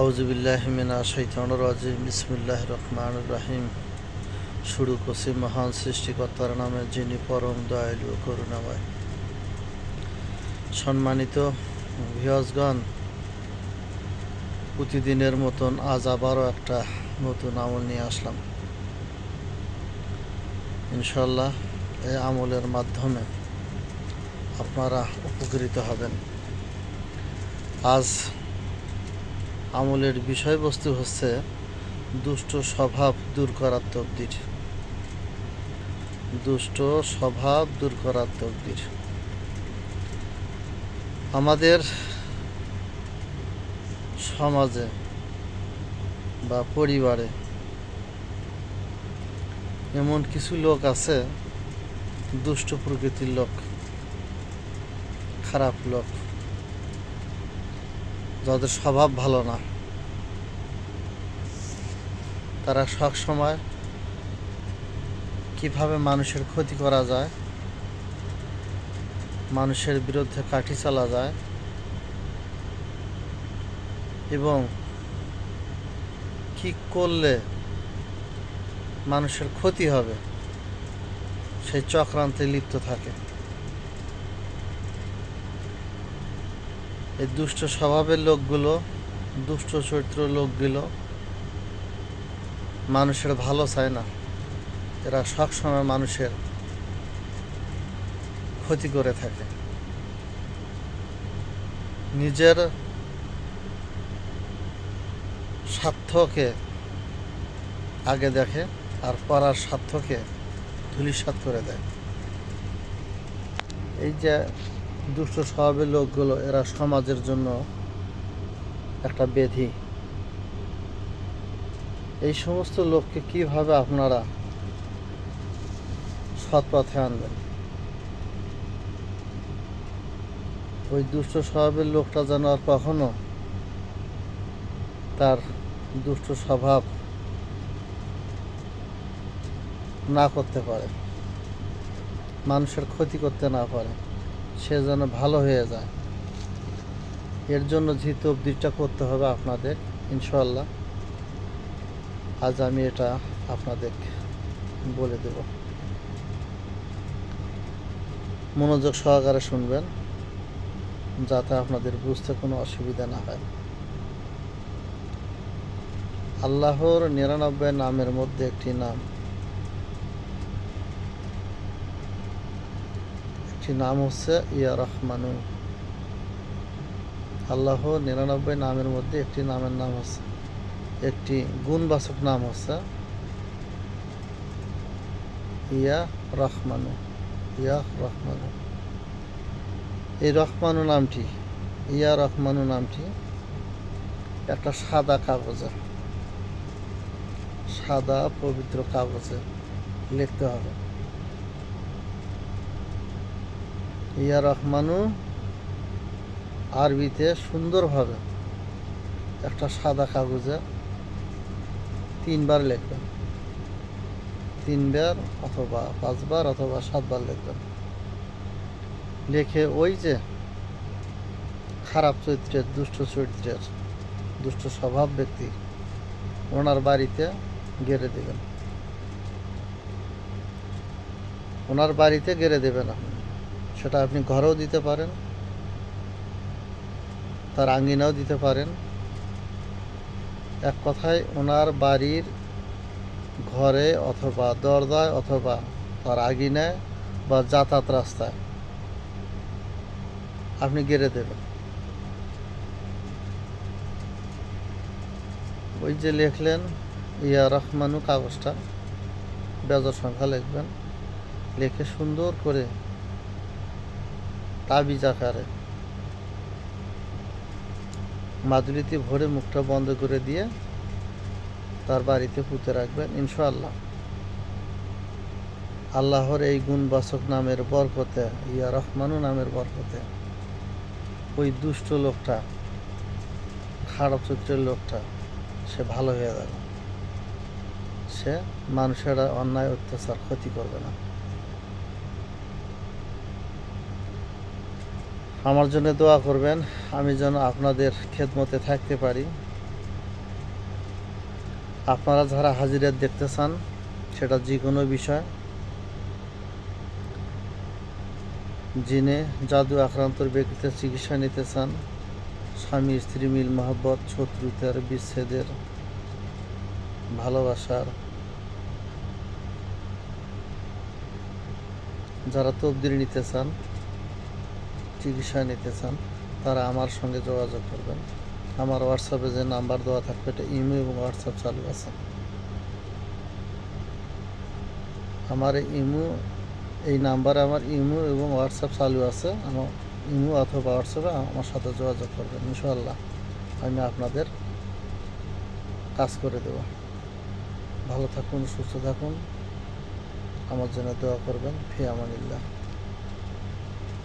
আউজুবিল্লাহমিনা শৈতান রাজিম বিসমুল্লাহ রহমান রাহিম। শুরু করছি মহান সৃষ্টিকর্তার নামে, যিনি পরম দয়ালু ও করুণাময়। সম্মানিত ভিয়সগণ প্রতিদিনের মতন আজ আবারও একটা নতুন আমল নিয়ে আসলাম। ইনশাল্লাহ এই আমলের মাধ্যমে আপনারা উপকৃত হবেন। আজ আমলের বিষয়বস্তু হচ্ছে দুষ্ট স্বভাব দূর করার তকদির। দুষ্ট স্বভাব দূর করার তকদির। আমাদের সমাজে বা পরিবারে এমন কিছু লোক আছে, দুষ্ট প্রকৃতির লোক, খারাপ লোক। যাদের স্বভাব ভালো না, তারা সব সময় কীভাবে মানুষের ক্ষতি করা যায়, মানুষের বিরুদ্ধে কাঠি চালা যায় এবং কি করলে মানুষের ক্ষতি হবে, সেই চক্রান্তে লিপ্ত থাকে। এই দুষ্ট স্বভাবের লোকগুলো, দুষ্ট চরিত্র লোকগুলো মানুষের ভালো চায় না। এরা সবসময় মানুষের ক্ষতি করে থাকে। নিজের স্বার্থকে আগে দেখে, আর পড়ার স্বার্থকে ধুলিসাৎ করে দেয়। এই যে দুষ্ট স্বভাবের লোকগুলো এরা সমাজের জন্য একটা বেধি। এই সমস্ত লোককে কীভাবে আপনারা সৎ পথে আনবেন? ওই দুষ্ট স্বভাবের লোকটা যেন আর কখনো তার দুষ্ট স্বভাব না করতে পারে, মানুষের ক্ষতি করতে না পারে। সে যেন ভালো হয়ে যায়। এর জন্য যে তবদিরটা করতে হবে আপনাদের ইনশাল্লাহ আজ আমি এটা আপনাদের বলে দেব। মনোযোগ সহকারে শুনবেন, যাতে আপনাদের বুঝতে কোনো অসুবিধা না হয়। আল্লাহর নিরানব্বই নামের মধ্যে একটি নাম। একটি নাম হচ্ছে ইয়া রহমানু। আল্লাহ নিরানব্বই নামের মধ্যে একটি নামের নাম হচ্ছে একটি গুণবাচক নাম হচ্ছে ইয়া রহমানু। ইয়া রহমানু। এই রহমানু নামটি, ইয়া রহমানু নামটি একটা সাদা কাগজে, সাদা পবিত্র কাগজে লিখতে হবে। ইয়া রহমানু, আরবিতে সুন্দরভাবে একটা সাদা কাগজে তিনবার লিখবেন। তিনবার অথবা পাঁচবার অথবা সাতবার লিখবেন। লিখে ওই যে খারাপ চরিত্রের, দুষ্ট চরিত্রের, দুষ্ট স্বভাব ব্যক্তি ওনার বাড়িতে গেড়ে দেবেন। ওনার বাড়িতে গেড়ে দেবেন আপনি। সেটা আপনি ঘরেও দিতে পারেন, তার আঙ্গিনাও দিতে পারেন। এক কথায়, ওনার বাড়ির ঘরে অথবা দরজায় অথবা তার আগিনায় বা যাতায়াত রাস্তায় আপনি গেড়ে দেবেন। ওই যে লিখলেন, ইয়া রহমানু কাগজটা, বেজর সংখ্যা লিখবেন। লিখে সুন্দর করে তাবিজ আকারে। মাদুলিতে ভরে মুখটা বন্ধ করে দিয়ে তার বাড়িতে পুঁতে রাখবেন ইনশাআল্লাহ। আল্লাহর এই গুণবাচক নামের বরকতে, ইয়া রহমানু নামের বরকতে, ওই দুষ্ট লোকটা, খারাপ চরিত্রের লোকটা, সে ভালো হয়ে যাবে। সে মানুষেরা অন্যায়, অত্যাচার, ক্ষতি করবে না। আমার জন্য দোয়া করবেন, আমি যেন আপনাদের খেদমতে থাকতে পারি। আপনারা যারা হাজিরা দেখতে চান, সেটা যে কোনো বিষয়। যিনি জাদু আক্রান্তর ব্যক্তিতে চিকিৎসা নিতে চান, স্বামী, স্ত্রী, মিল, মহব্বত, শত্রুতার বিচ্ছেদের ভালোবাসার। যারা তবদিল নিতে চান চিকিৎসা নিতে চান, তারা আমার সঙ্গে যোগাযোগ করবেন। আমার হোয়াটসঅ্যাপে যে নাম্বার দেওয়া থাকবে, এটা ইমো এবং হোয়াটসঅ্যাপ চালু আছে। আমার ইমো, এই নাম্বারে আমার ইমো এবং হোয়াটসঅ্যাপ চালু আছে। আমার ইমো অথবা হোয়াটসঅ্যাপে আমার সাথে যোগাযোগ করবেন ইনশাল্লাহ আমি আপনাদের কাজ করে দেব। ভালো থাকুন, সুস্থ থাকুন। আমার জন্য দোয়া করবেন, ফি আমানিল্লাহ।